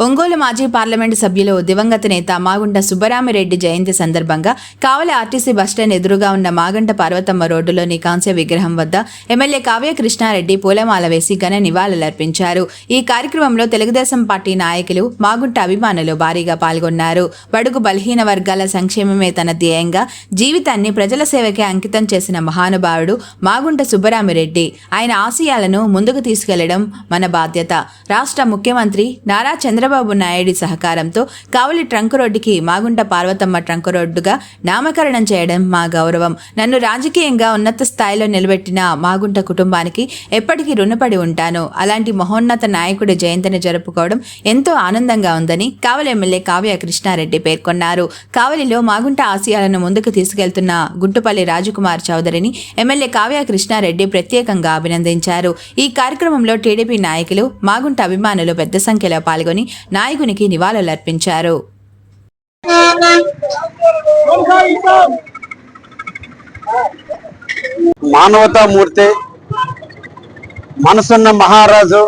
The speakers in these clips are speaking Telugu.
ఒంగోలు మాజీ పార్లమెంటు సభ్యులు దివంగత నేత మాగుంట సుబ్బరామిరెడ్డి జయంతి సందర్భంగా కావలి ఆర్టీసీ బస్టాండ్ ఎదురుగా ఉన్న మాగంట పార్వతమ్మ రోడ్డులోని కాంస్య విగ్రహం వద్ద ఎమ్మెల్యే కావ్య కృష్ణారెడ్డి పూలమాల వేసి ఘన నివాళులర్పించారు ఈ కార్యక్రమంలో తెలుగుదేశం పార్టీ నాయకులు మాగుంట అభిమానులు భారీగా పాల్గొన్నారు. బడుగు బలహీన వర్గాల సంక్షేమమే తన ధ్యేయంగా జీవితాన్ని ప్రజల సేవకే అంకితం చేసిన మహానుభావుడు మాగుంట సుబ్బరామిరెడ్డి. ఆయన ఆశయాలను ముందుకు తీసుకెళ్ళడం మన బాధ్యత. రాష్ట్ర ముఖ్యమంత్రి నారా చంద్ర చంద్రబాబు నాయుడు సహకారంతో కావలి ట్రంక్ రోడ్డుకి మాగుంట పార్వతమ్మ ట్రంక్ రోడ్డుగా నామకరణం చేయడం మా గౌరవం. నన్ను రాజకీయంగా ఉన్నత స్థాయిలో నిలబెట్టిన మాగుంట కుటుంబానికి ఎప్పటికీ రుణపడి ఉంటాను. అలాంటి మహోన్నత నాయకుడి జయంతిని జరుపుకోవడం ఎంతో ఆనందంగా ఉందని కావలి ఎమ్మెల్యే కావ్య కృష్ణారెడ్డి పేర్కొన్నారు. కావలిలో మాగుంట ఆశయాలను ముందుకు తీసుకెళ్తున్న గుంటుపల్లి రాజకుమార్ చౌదరిని ఎమ్మెల్యే కావ్య కృష్ణారెడ్డి ప్రత్యేకంగా అభినందించారు. ఈ కార్యక్రమంలో టీడీపీ నాయకులు మాగుంట అభిమానులు పెద్ద సంఖ్యలో పాల్గొని నాయకునికి నివాళులర్పించారు. మానవతామూర్తి మనసున్న మహారాజు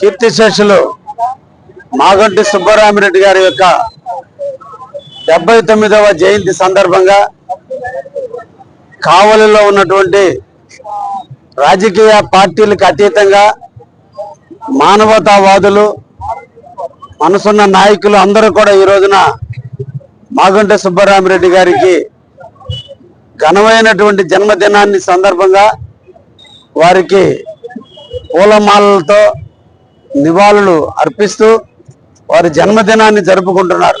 కీర్తిశేషులు మాగంటి సుబ్బరామిరెడ్డి గారి యొక్క డెబ్బై తొమ్మిదవ జయంతి సందర్భంగా కావలిలో ఉన్నటువంటి రాజకీయ పార్టీలకు అతీతంగా మానవతావాదులు మనసున్న నాయకులు అందరూ కూడా ఈ రోజున మాగుంట సుబ్బరామిరెడ్డి గారికి ఘనమైనటువంటి జన్మదినాన్ని సందర్భంగా వారికి పూలమాలలతో నివాళులు అర్పిస్తూ వారి జన్మదినాన్ని జరుపుకుంటున్నారు.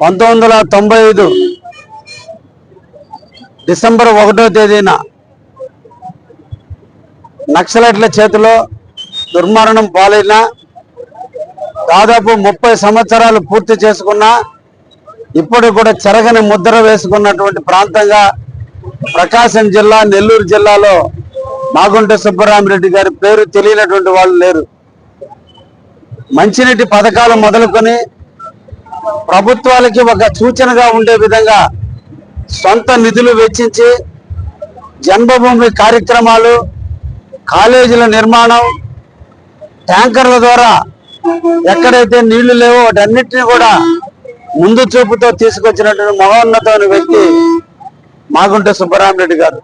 పంతొమ్మిది తొంభై ఐదు డిసెంబర్ ఒకటో తేదీన నక్సలైట్ల చేతిలో దుర్మరణం పాలైన దాదాపు ముప్పై సంవత్సరాలు పూర్తి చేసుకున్న ఇప్పుడు కూడా చెరగని ముద్ర వేసుకున్నటువంటి ప్రాంతంగా ప్రకాశం జిల్లా నెల్లూరు జిల్లాలో మాగుంట సుబ్బరామిరెడ్డి గారి పేరు తెలియనటువంటి వాళ్ళు లేరు. మంచినీటి పథకాలు మొదలుకొని ప్రభుత్వాలకి ఒక సూచనగా ఉండే విధంగా సొంత నిధులు వెచ్చించి జన్మభూమి కార్యక్రమాలు కాలేజీల నిర్మాణం ట్యాంకర్ల ద్వారా ఎక్కడైతే నీళ్ళు లేవో వాటన్నిటిని కూడా ముందు చూపుతో తీసుకొచ్చినటువంటి మహోన్నతమైన వ్యక్తి మాగుంట సుబ్బరామరెడ్డి గారు.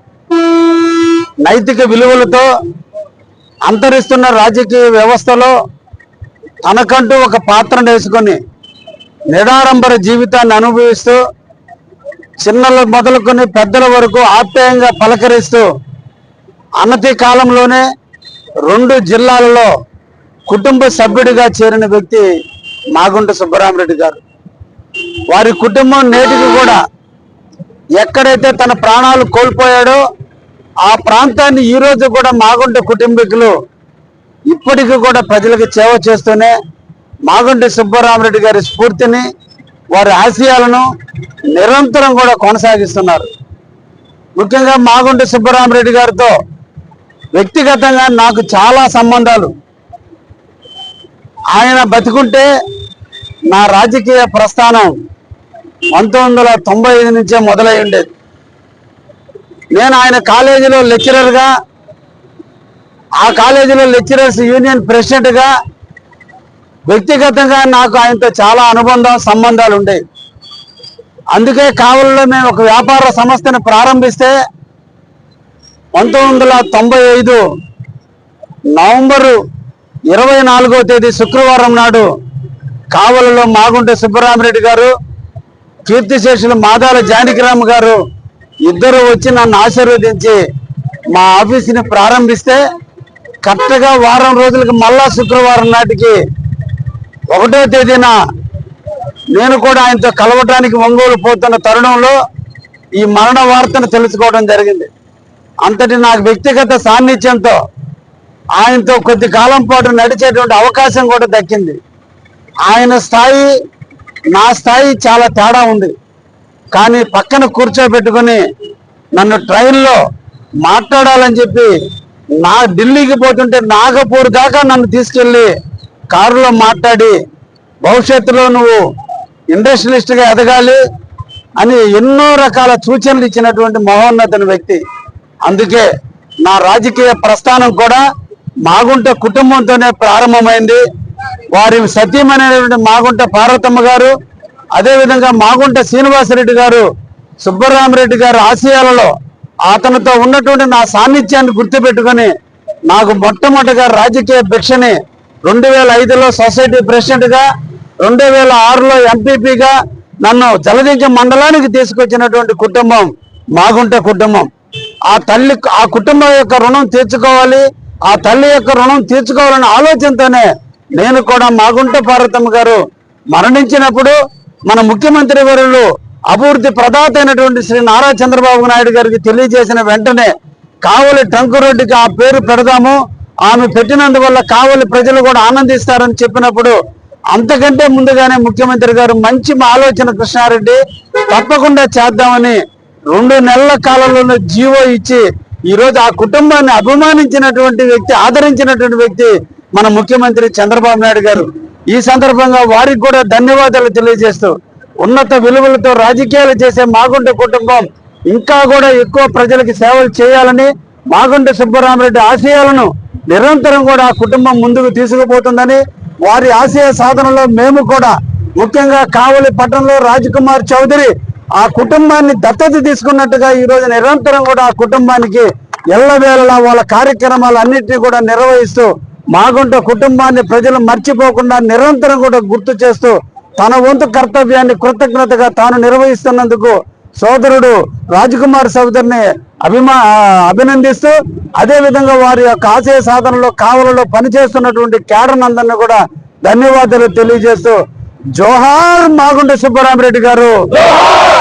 నైతిక విలువలతో అంతరిస్తున్న రాజకీయ వ్యవస్థలో తనకంటూ ఒక పాత్రను వేసుకొని నిడారంబర జీవితాన్ని అనుభవిస్తూ చిన్నల మొదలుకొని పెద్దల వరకు ఆప్యాయంగా పలకరిస్తూ అనతి కాలంలోనే రెండు జిల్లాలలో కుటుంబ సభ్యుడిగా చేరిన వ్యక్తి మాగుంట సుబ్బరామరెడ్డి గారు. వారి కుటుంబం నేటికి కూడా ఎక్కడైతే తన ప్రాణాలు కోల్పోయాడో ఆ ప్రాంతాన్ని ఈ రోజు కూడా మాగుంట కుటుంబీకులు ఇప్పటికీ కూడా ప్రజలకు సేవ చేస్తూనే మాగుంట సుబ్బరామరెడ్డి గారి స్ఫూర్తిని వారి ఆశయాలను నిరంతరం కూడా కొనసాగిస్తున్నారు. ముఖ్యంగా మాగుంట సుబ్బరామరెడ్డి గారితో వ్యక్తిగతంగా నాకు చాలా సంబంధాలు. ఆయన బతికుంటే నా రాజకీయ ప్రస్థానం పంతొమ్మిది వందల తొంభై ఐదు నుంచే మొదలై ఉండేది. నేను ఆయన కాలేజీలో లెక్చరర్గా ఆ కాలేజీలో లెక్చరర్స్ యూనియన్ ప్రెసిడెంట్గా వ్యక్తిగతంగా నాకు ఆయనతో చాలా అనుబంధం సంబంధాలు ఉండేవి. అందుకే కావలిలో మేము ఒక వ్యాపార సంస్థను ప్రారంభిస్తే పంతొమ్మిది వందల తొంభై ఐదు నవంబరు ఇరవై నాలుగో తేదీ శుక్రవారం నాడు కావలలో మాగుంట సుబ్బరామరెడ్డి గారు కీర్తిశేషులు మాదాల జానకిరామ్ గారు ఇద్దరు వచ్చి నన్ను ఆశీర్వదించి మా ఆఫీసుని ప్రారంభిస్తే కరెక్ట్గా వారం రోజులకు మళ్ళా శుక్రవారం నాటికి ఒకటో తేదీన నేను కూడా ఆయనతో కలవటానికి ఒంగోలు పోతున్న తరుణంలో ఈ మరణ వార్తను తెలుసుకోవడం జరిగింది. అంతటి నాకు వ్యక్తిగత సాన్నిధ్యంతో ఆయనతో కొద్ది కాలం పాటు నడిచేటువంటి అవకాశం కూడా దక్కింది. ఆయన స్థాయి నా స్థాయి చాలా తేడా ఉంది. కానీ పక్కన కూర్చోబెట్టుకుని నన్ను ట్రైన్లో మాట్లాడాలని చెప్పి నా ఢిల్లీకి పోతుంటే నాగపూర్ దాకా నన్ను తీసుకెళ్ళి కారులో మాట్లాడి భవిష్యత్తులో నువ్వు ఇండస్ట్రియలిస్ట్గా ఎదగాలి అని ఎన్నో రకాల సూచనలు ఇచ్చినటువంటి మహోన్నతన వ్యక్తి. అందుకే నా రాజకీయ ప్రస్థానం కూడా మాగుంట కుటుంబంతోనే ప్రారంభమైంది. వారి సతీమణైనటువంటి మాగుంట పార్వతమ్మ గారు అదేవిధంగా మాగుంట శ్రీనివాసరెడ్డి గారు సుబ్బరామరెడ్డి గారు ఆశయాలలో అతనితో ఉన్నటువంటి నా సాన్నిధ్యాన్ని గుర్తుపెట్టుకొని నాకు మొట్టమొదటిగా రాజకీయ భిక్షని రెండు వేల ఐదులో సొసైటీ ప్రెసిడెంట్గా రెండు వేల ఆరులో ఎంపీపీగా నన్ను జలదించ మండలానికి తీసుకొచ్చినటువంటి కుటుంబం మాగుంట కుటుంబం. ఆ తల్లి ఆ కుటుంబం యొక్క రుణం తీర్చుకోవాలి. ఆ తల్లి యొక్క రుణం తీర్చుకోవాలనే ఆలోచనతోనే నేను కూడా మాగుంట పార్వతమ్మ గారు మరణించినప్పుడు మన ముఖ్యమంత్రి వర్యులు అభివృద్ధి ప్రదాత అయినటువంటి శ్రీ నారా చంద్రబాబు నాయుడు గారికి తెలియజేసిన వెంటనే కావలి టంకు రోడ్డుకి ఆ పేరు పెడదాము. ఆమె పెట్టినందువల్ల కావలి ప్రజలు కూడా ఆనందిస్తారని చెప్పినప్పుడు అంతకంటే ముందుగానే ముఖ్యమంత్రి గారు మంచి ఆలోచన కృష్ణారెడ్డి తప్పకుండా చేద్దామని రెండు నెలల కాలంలోనే జీవో ఇచ్చి ఈరోజు ఆ కుటుంబాన్ని అభిమానించినటువంటి వ్యక్తి ఆదరించినటువంటి వ్యక్తి మన ముఖ్యమంత్రి చంద్రబాబు నాయుడు గారు. ఈ సందర్భంగా వారికి కూడా ధన్యవాదాలు తెలియజేస్తూ ఉన్నత విలువలతో రాజకీయాలు చేసే మాగుంట కుటుంబం ఇంకా కూడా ఎక్కువ ప్రజలకి సేవలు చేయాలని మాగుంట సుబ్బరామరెడ్డి ఆశయాలను నిరంతరం కూడా ఆ కుటుంబం ముందుకు తీసుకుపోతుందని వారి ఆశయ సాధనలో మేము కూడా ముఖ్యంగా కావలి పట్టణంలో రాజకుమార్ చౌదరి ఆ కుటుంబాన్ని దత్తత తీసుకున్నట్టుగా ఈ రోజు నిరంతరం కూడా ఆ కుటుంబానికి ఎల్లవేళలా వాళ్ళ కార్యక్రమాలు అన్నింటినీ కూడా నిర్వహిస్తూ మాగుంట కుటుంబాన్ని ప్రజలు మర్చిపోకుండా నిరంతరం కూడా గుర్తు చేస్తూ తన వంతు కర్తవ్యాన్ని కృతజ్ఞతగా తాను నిర్వహిస్తున్నందుకు సోదరుడు రాజకుమార్ సోదరిని అభిమా అభినందిస్తూ అదేవిధంగా వారి యొక్క ఆశయ సాధనలో కావలలో పనిచేస్తున్నటువంటి కేడర్ కూడా ధన్యవాదాలు తెలియజేస్తూ జోహార్ మాగుంట సుబ్బరామరెడ్డి గారు.